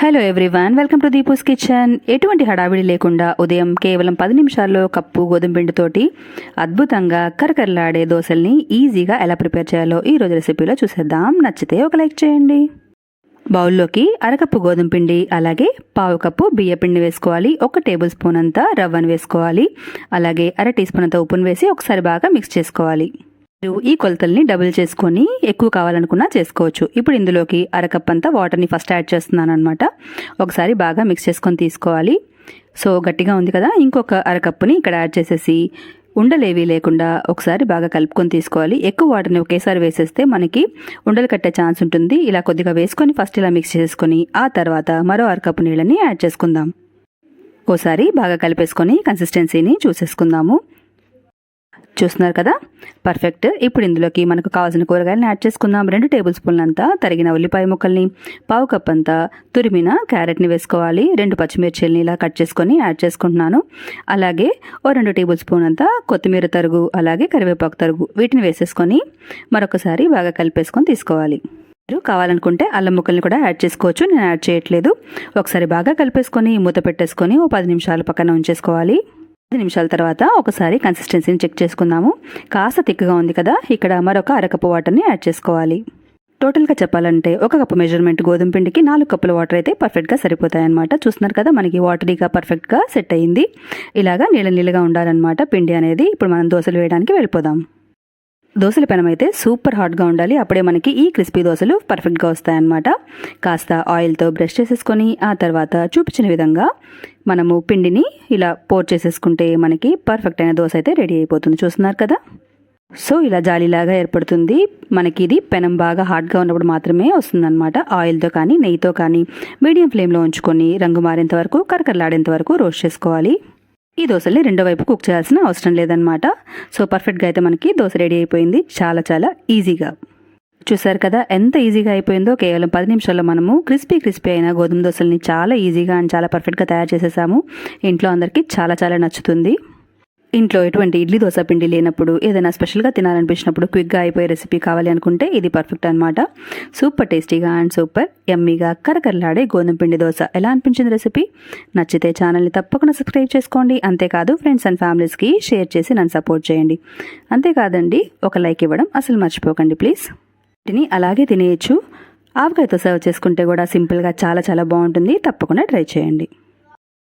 Hello everyone welcome to Deepu's kitchen ఎటువంటి హడావిడి లేకుండా ఉదయం కేవలం పది నిమిషాల్లో కప్పు గోధుమ పిండితోటి అద్భుతంగా కరకరలాడే దోశల్ని ఈజీగా ఎలా ప్రిపేర్ చేయాలో ఈ రోజు రెసిపీలో చూసేద్దాం. నచ్చితే ఒక లైక్ చేయండి. బౌల్లోకి అరకప్పు గోధుమ పిండి అలాగే పావు కప్పు బియ్య పిండి వేసుకోవాలి. ఒక టేబుల్ స్పూన్ అంతా రవ్వను వేసుకోవాలి. అలాగే అర టీ స్పూన్ అంతా ఉప్పును వేసి ఒకసారి బాగా మిక్స్ చేసుకోవాలి. మీరు ఈ కొలతల్ని డబుల్ చేసుకొని ఎక్కువ కావాలనుకున్నా చేసుకోవచ్చు. ఇప్పుడు ఇందులోకి అరకప్ అంతా వాటర్ని ఫస్ట్ యాడ్ చేస్తున్నాను అనమాట ఒకసారి బాగా మిక్స్ చేసుకొని తీసుకోవాలి. సో గట్టిగా ఉంది కదా? ఇంకొక అరకప్పుని ఇక్కడ యాడ్ చేసేసి ఉండలేవి లేకుండా ఒకసారి బాగా కలుపుకొని తీసుకోవాలి. ఎక్కువ వాటర్ని ఒకేసారి వేసేస్తే మనకి ఉండలు కట్టే ఛాన్స్ ఉంటుంది. ఇలా కొద్దిగా వేసుకొని ఫస్ట్ ఇలా మిక్స్ చేసుకొని ఆ తర్వాత మరో అరకప్పు నీళ్ళని యాడ్ చేసుకుందాం. ఓసారి బాగా కలిపేసుకొని కన్సిస్టెన్సీని చూసేసుకుందాము. చూస్తున్నారు కదా? పర్ఫెక్ట్ ఇప్పుడు ఇందులోకి మనకు కావాల్సిన కూరగాయలను యాడ్ చేసుకుందాం. రెండు టేబుల్ స్పూన్లంతా తరిగిన ఉల్లిపాయ ముక్కల్ని పావు కప్ అంతా తురిమిన క్యారెట్ని వేసుకోవాలి. రెండు పచ్చిమిర్చిల్ని ఇలా కట్ చేసుకొని యాడ్ చేసుకుంటున్నాను. అలాగే ఓ రెండు టేబుల్ స్పూన్ అంతా కొత్తిమీర తరుగు అలాగే కరివేపాకు తరుగు వీటిని వేసేసుకొని మరొకసారి బాగా కలిపేసుకొని తీసుకోవాలి. మీరు కావాలనుకుంటే అల్లం ముక్కల్ని కూడా యాడ్ చేసుకోవచ్చు. నేను యాడ్ చేయట్లేదు. ఒకసారి బాగా కలిపేసుకొని మూత పెట్టేసుకొని ఓ పది నిమిషాలు పక్కన ఉంచేసుకోవాలి. పది నిమిషాల తర్వాత ఒకసారి కన్సిస్టెన్సీని చెక్ చేసుకుందాము. కాస్త తిక్కుగా ఉంది కదా ఇక్కడ మరొక అరకప్పు వాటర్ని యాడ్ చేసుకోవాలి. టోటల్గా చెప్పాలంటే ఒక కప్పు మెజర్మెంట్ గోధుమ పిండికి నాలుగు కప్పుల వాటర్ అయితే పర్ఫెక్ట్గా సరిపోతాయన్నమాట. చూస్తున్నారు కదా మనకి వాటరీగా పర్ఫెక్ట్గా సెట్ అయ్యింది ఇలాగా నీళ్ళ నీళ్ళగా ఉండాలన్నమాట పిండి అనేది. ఇప్పుడు మనం దోశలు వేయడానికి వెళ్ళిపోదాం. దోశల పెనం అయితే సూపర్ హాట్గా ఉండాలి. అప్పుడే మనకి ఈ క్రిస్పీ దోశలు పర్ఫెక్ట్గా వస్తాయన్నమాట. కాస్త ఆయిల్తో బ్రష్ చేసేసుకొని ఆ తర్వాత చూపించిన విధంగా మనము పిండిని ఇలా పోర్ చేసేసుకుంటే మనకి పర్ఫెక్ట్ అయిన దోశ అయితే రెడీ అయిపోతుంది. చూస్తున్నారు కదా? సో ఇలా జాలీలాగా ఏర్పడుతుంది. మనకి ఇది పెనం బాగా హాట్గా ఉన్నప్పుడు మాత్రమే వస్తుందన్నమాట. ఆయిల్తో కానీ నెయ్యితో కానీ మీడియం ఫ్లేమ్లో ఉంచుకొని రంగు మారేంత వరకు కరకరలాడేంత వరకు రోస్ట్ చేసుకోవాలి. ఈ దోశల్ని రెండో వైపు కుక్ చేయాల్సిన అవసరం లేదనమాట సో పర్ఫెక్ట్గా అయితే మనకి దోశ రెడీ అయిపోయింది. చాలా చాలా ఈజీగా చూసారు కదా ఎంత ఈజీగా అయిపోయిందో. కేవలం పది నిమిషాల్లో మనము క్రిస్పీ క్రిస్పీ అయిన గోధుమ దోశల్ని చాలా ఈజీగా అండ్ చాలా పర్ఫెక్ట్గా తయారు చేసేసాము. ఇంట్లో అందరికీ చాలా చాలా నచ్చుతుంది. ఇంట్లో ఎటువంటి ఇడ్లీ దోశ పిండి లేనప్పుడు ఏదైనా స్పెషల్గా తినాలనిపించినప్పుడు క్విక్గా అయిపోయే రెసిపీ కావాలి అనుకుంటే ఇది పర్ఫెక్ట్ అనమాట సూపర్ టేస్టీగా అండ్ సూపర్ ఎమ్మీగా కరకరలాడే గోధుమ పిండి దోశ ఎలా అనిపించింది రెసిపీ? నచ్చితే ఛానల్ని తప్పకుండా సబ్స్క్రైబ్ చేసుకోండి. అంతేకాదు ఫ్రెండ్స్ అండ్ ఫ్యామిలీస్కి షేర్ చేసి నన్ను సపోర్ట్ చేయండి. అంతేకాదండి ఒక లైక్ ఇవ్వడం అసలు మర్చిపోకండి ప్లీజ్. వీటిని అలాగే తినేయచ్చు. ఆవకాయతో సర్వ్ చేసుకుంటే కూడా సింపుల్గా చాలా చాలా బాగుంటుంది. తప్పకుండా ట్రై చేయండి.